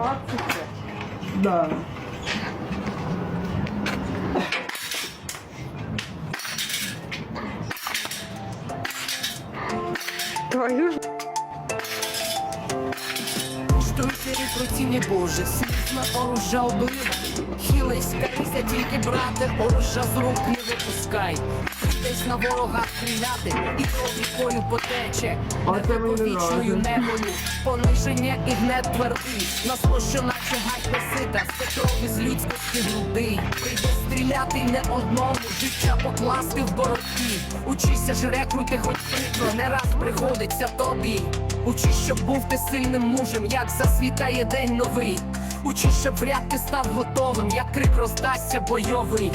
25. Да. Твою ж... Штуй серед противник Боже, слізно оружжя облива. Хились, карися тільки брате, оружа з рук не випускай. Десь на ворога стріляти і кров рікою потече. А Не це мені не вічною неволю, пониження і гнет твердий. Нас що наче гать все кров із людськості груди. Прийде стріляти не одному, життя покласти в боротьбі. Учися ж рекрути, хоч прикро, не раз приходиться тобі. Учись, щоб був ти сильним мужем, як засвітає день новий Учись, щоб вряд ти став готовим, як крик роздасться бойовий